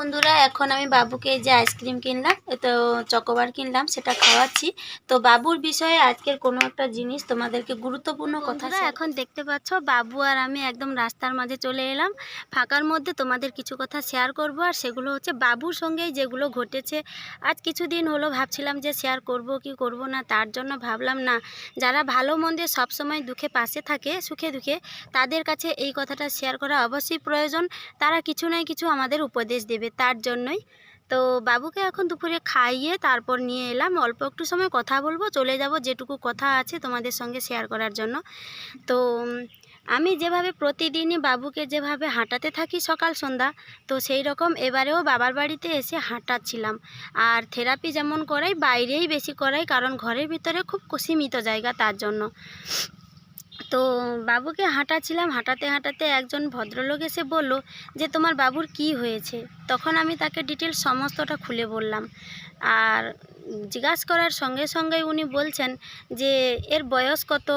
বন্ধুরা এখন আমি বাবুকে যে আইসক্রিম কিনলাম এ তো চকোবার কিনলাম সেটা খাওয়াচ্ছি। তো বাবুর বিষয়ে আজকের কোনো একটা জিনিস তোমাদেরকে গুরুত্বপূর্ণ কথা এখন দেখতে পাচ্ছ বাবু আর আমি একদম রাস্তার মাঝে চলে এলাম। ফাঁকার মধ্যে তোমাদের কিছু কথা শেয়ার করব আর সেগুলো হচ্ছে বাবুর সঙ্গেই যেগুলো ঘটেছে। আজ কিছুদিন হলো ভাবছিলাম যে শেয়ার করব কি করব না তার জন্য ভাবলাম না। যারা ভালো মন্দে সবসময় দুঃখে পাশে থাকে সুখে দুঃখে তাদের কাছে এই কথাটা শেয়ার করা অবশ্যই প্রয়োজন। তারা কিছু নয় কিছু আমাদের উপদেশ দেবে। তার জন্যই। তো বাবুকে এখন দুপুরে খাইয়ে তারপর নিয়ে এলাম। অল্প একটু সময় কথা বলব, চলে যাব যেটুকু কথা আছে তোমাদের সঙ্গে শেয়ার করার জন্য। তো আমি যেভাবে প্রতিদিনই বাবুকে যেভাবে হাঁটাতে থাকি সকাল, সন্ধ্যা, তো সেই রকম এবারেও বাবার বাড়িতে এসে হাঁটাচ্ছিলাম। আর থেরাপি যেমন করাই, বাইরেই বেশি করাই, কারণ ঘরের ভিতরে খুব সীমিত জায়গা তার জন্য। তো বাবুকে হাঁটাছিলাম হাঁটাতে হাঁটাতে একজন ভদ্রলোক এসে বলল যে, তোমার বাবুর কি হয়েছে? তখন আমি তাকে ডিটেলস সমস্তটা খুলে বললাম। আর জিজ্ঞাসা করার সঙ্গে সঙ্গে উনি বলছেন যে, এর বয়স কত?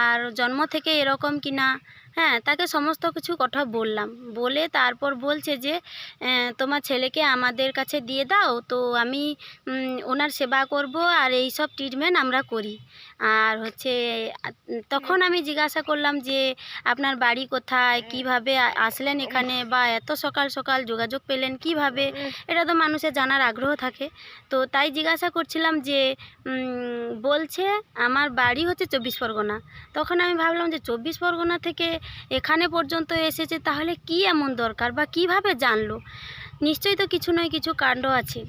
আর জন্ম থেকে এরকম কি না হ্যাঁ তাকে সমস্ত কিছু কথা বললাম। বলে তারপর বলছে যে তোমার ছেলেকে আমাদের কাছে দিয়ে দাও, তো আমি ওনার সেবা করব আর এই সব ট্রিটমেন্ট আমরা করি। আর হচ্ছে, তখন আমি জিজ্ঞাসা করলাম যে, আপনার বাড়ি কোথায়? কীভাবে আসলেন এখানে? বা এত সকাল সকাল যোগাযোগ পেলেন কীভাবে? এটা তো মানুষের জানার আগ্রহ থাকে। তো তাই জিজ্ঞাসা করছিলাম যে বলছে, আমার বাড়ি হচ্ছে চব্বিশ পরগনা। তখন আমি ভাবলাম যে, চব্বিশ পরগনা থেকে এখানে পর্যন্ত এসেছে, তাহলে কি এমন দরকার বা কীভাবে জানলো? নিশ্চয়ই তো কিছু নয়, কিছু কাণ্ড আছে।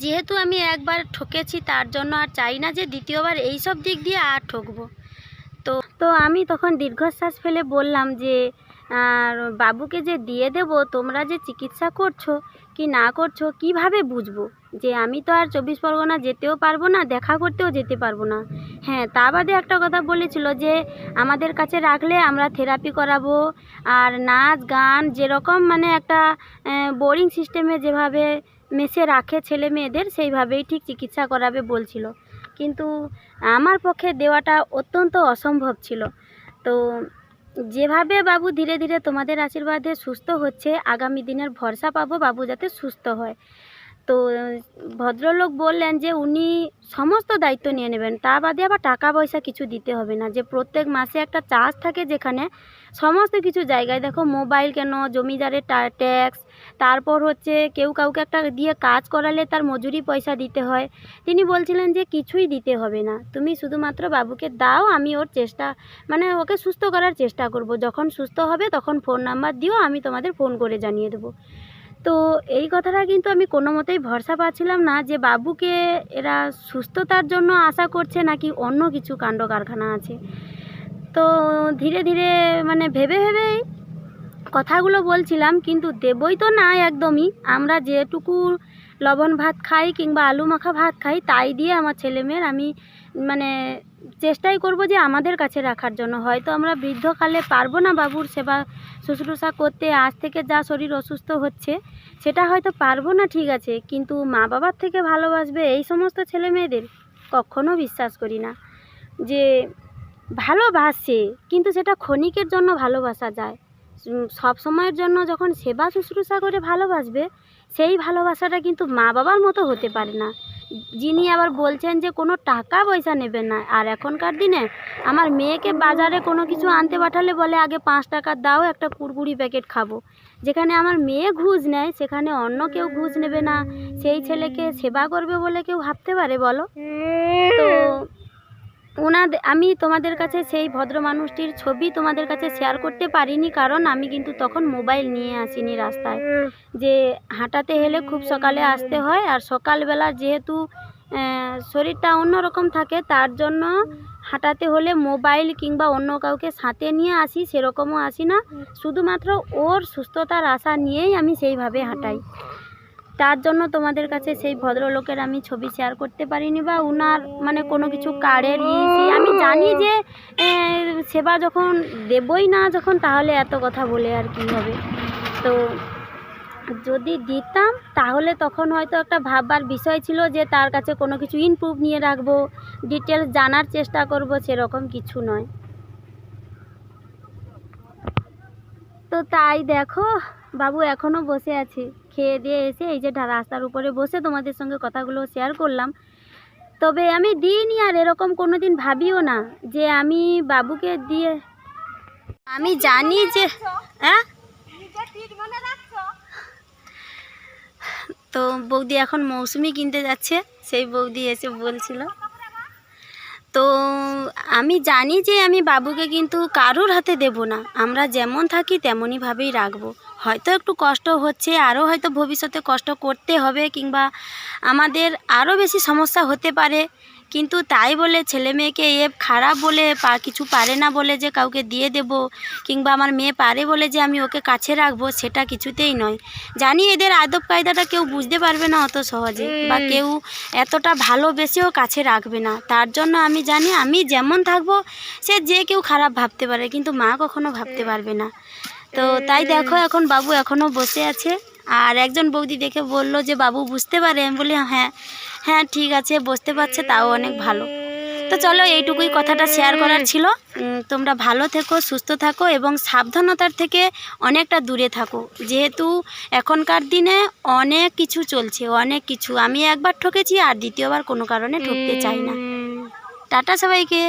যেহেতু আমি একবার ঠকেছি, তার জন্য আর চাই না যে দ্বিতীয়বার এইসব দিক দিয়ে আর ঠকবো। তো তো আমি তখন দীর্ঘশ্বাস ফেলে বললাম যে আর বাবুকে যে দিয়ে দেব, তোমরা যে চিকিৎসা করছ, কি না করছ, কীভাবে বুঝব? যে আমি তো আর চব্বিশ পরগনা যেতেও পারব না, দেখা করতেও যেতে পারব না। হ্যাঁ তা বাদে একটা কথা বলেছিল যে, আমাদের কাছে রাখলে আমরা থেরাপি করাবো, আর নাচ, গান যেরকম মানে একটা বোরিং সিস্টেমে যেভাবে মেশে রাখে ছেলে মেয়েদের, সেইভাবেই ঠিক চিকিৎসা করাবে বলছিল। কিন্তু আমার পক্ষে দেওয়াটা অত্যন্ত অসম্ভব ছিল। তো যেভাবে বাবু ধীরে ধীরে তোমাদের আশীর্বাদে সুস্থ হচ্ছে, আগামী দিনের ভরসা পাবো বাবু যাতে সুস্থ হয়। তো, ভদ্রলোক বললেন যে উনি সমস্ত দায়িত্ব নিয়ে নেবেন, তা বাদে আবার টাকা পয়সা কিছু দিতে হবে না। যে প্রত্যেক মাসে একটা চার্জ থাকে যেখানে সমস্ত কিছু জায়গায়, দেখো মোবাইল কেন, জমিদারের ট্যাক্স তারপর হচ্ছে কেউ কাউকে একটা দিয়ে কাজ করালে তার মজুরি পয়সা দিতে হয়। তিনি বলছিলেন যে, কিছুই দিতে হবে না। তুমি শুধুমাত্র বাবুকে দাও, আমি ওর চেষ্টা মানে ওকে সুস্থ করার চেষ্টা করব। যখন সুস্থ হবে, তখন ফোন নাম্বার দিও, আমি তোমাদের ফোন করে জানিয়ে দেবো। তো এই কথাটা কিন্তু আমি কোনো মতেই ভরসা পাচ্ছিলাম না যে, বাবুকে এরা সুস্থতার জন্য আশা করছে নাকি অন্য কিছু কাণ্ড কারখানা আছে? তো ধীরে ধীরে মানে ভেবে ভেবেই কথাগুলো বলছিলাম, কিন্তু দেবই তো না একদমই। আমরা যেটুকু লবণ ভাত খাই কিংবা আলু মাখা ভাত খাই, তাই দিয়ে আমার ছেলেমেয়ের আমি মানে চেষ্টাই করব যে আমাদের কাছে রাখার জন্য। হয়তো আমরা বৃদ্ধকালে পারব না বাবুর সেবা, শুশ্রূষা করতে, আজ থেকে যা শরীর অসুস্থ হচ্ছে, সেটা হয়তো পারব না, ঠিক আছে। কিন্তু মা বাবার থেকে ভালোবাসবে এই সমস্ত ছেলে মেয়েদের? কখনো বিশ্বাস করি না যে ভালোবাসে, কিন্তু সেটা ক্ষণিকের জন্য ভালোবাসা যায়। সব সময়ের জন্য যখন সেবা শুশ্রূষা করে ভালোবাসবে, সেই ভালোবাসাটা কিন্তু মা বাবার মতো হতে পারে না। যিনি আবার বলছেন যে কোনো টাকা পয়সা নেবেন না। আর এখনকার দিনে আমার মেয়েকে বাজারে কোনো কিছু আনতে পাঠালে বলে, আগে পাঁচ টাকা দাও, একটা কুরকুরি প্যাকেট খাব। যেখানে আমার মেয়ে ঘুষ নেয়, সেখানে অন্য কেউ ঘুষ নেবে না। সেই ছেলেকে সেবা করবে বলে কেউ ভাবতে পারে, বলো? তো ওনাদের আমি তোমাদের কাছে সেই ভদ্র মানুষটির ছবি তোমাদের কাছে শেয়ার করতে পারিনি কারণ আমি কিন্তু তখন মোবাইল নিয়ে আসিনি রাস্তায়। যে হাঁটাতে হলে খুব সকালে আসতে হয় আর সকালবেলা যেহেতু শরীরটা অন্যরকম থাকে তার জন্য হাঁটাতে হলে মোবাইল কিংবা অন্য কাউকে সাথে নিয়ে আসি সেরকমও আসি না। শুধুমাত্র ওর সুস্থতার আশা নিয়েই আমি সেইভাবে হাঁটাই। তার জন্য তোমাদের কাছে সেই ভদ্রলোকের আমি ছবি শেয়ার করতে পারিনি বা উনার মানে কোনো কিছু কার্ডের আমি জানি যে সেবা যখন দেবই না যখন, তাহলে এত কথা বলে আর কি হবে। তো যদি দিতাম, তাহলে তখন হয়তো একটা ভাববার বিষয় ছিল যে তার কাছে কোনো কিছু ইমপ্রুভ নিয়ে রাখব ডিটেলস জানার চেষ্টা করব, সেরকম কিছু নয়। তো তাই দেখো, বাবু এখনও বসে আছে। খেয়ে দিয়ে এসে এই যে রাস্তার উপরে বসে তোমাদের সঙ্গে কথাগুলো শেয়ার করলাম। তবে আমি দিইনি আর এরকম কোনো দিন ভাবিও না যে আমি বাবুকে দিয়ে আমি জানি যে হ্যাঁ? তো বৌদি এখন মৌসুমি কিনতে যাচ্ছে, সেই বৌদি এসে বলছিল। তো আমি জানি যে আমি বাবুকে কিন্তু কারোর হাতে দেব না। আমরা যেমন থাকি তেমনইভাবেই রাখব। হয়তো একটু কষ্ট হচ্ছে, আরও হয়তো ভবিষ্যতে কষ্ট করতে হবে কিংবা আমাদের আরও বেশি সমস্যা হতে পারে। কিন্তু তাই বলে ছেলে মেয়েকে এ খারাপ বলে পা কিছু পারে না বলে যে কাউকে দিয়ে দেব কিংবা আমার মেয়ে পারে বলে যে আমি ওকে কাছে রাখব সেটা কিছুতেই নয়। জানি এদের আদব কায়দাটা কেউ বুঝতে পারবে না অত সহজে বা কেউ এতটা ভালোবেসেও কাছে রাখবে না। তার জন্য আমি জানি আমি যেমন থাকব সে যে কেউ খারাপ ভাবতে পারে কিন্তু মা কখনো ভাবতে পারবে না। তো তাই দেখো এখন বাবু এখনও বসে আছে আর একজন বৌদি দেখে বলল যে বাবু বুঝতে পারে? আমি বলি হ্যাঁ। হ্যাঁ ঠিক আছে বসতে পারছে তাও অনেক ভালো। তো চলো এইটুকুই কথাটা শেয়ার করার ছিল। তোমরা ভালো থেকো সুস্থ থাকো এবং সাবধানতার থেকে অনেকটা দূরে থাকো। যেহেতু এখনকার দিনে অনেক কিছু চলছে অনেক কিছু। আমি একবার ঠকেছি আর দ্বিতীয়বার কোনো কারণে ঠকতে চাই না। টাটা সবাইকে।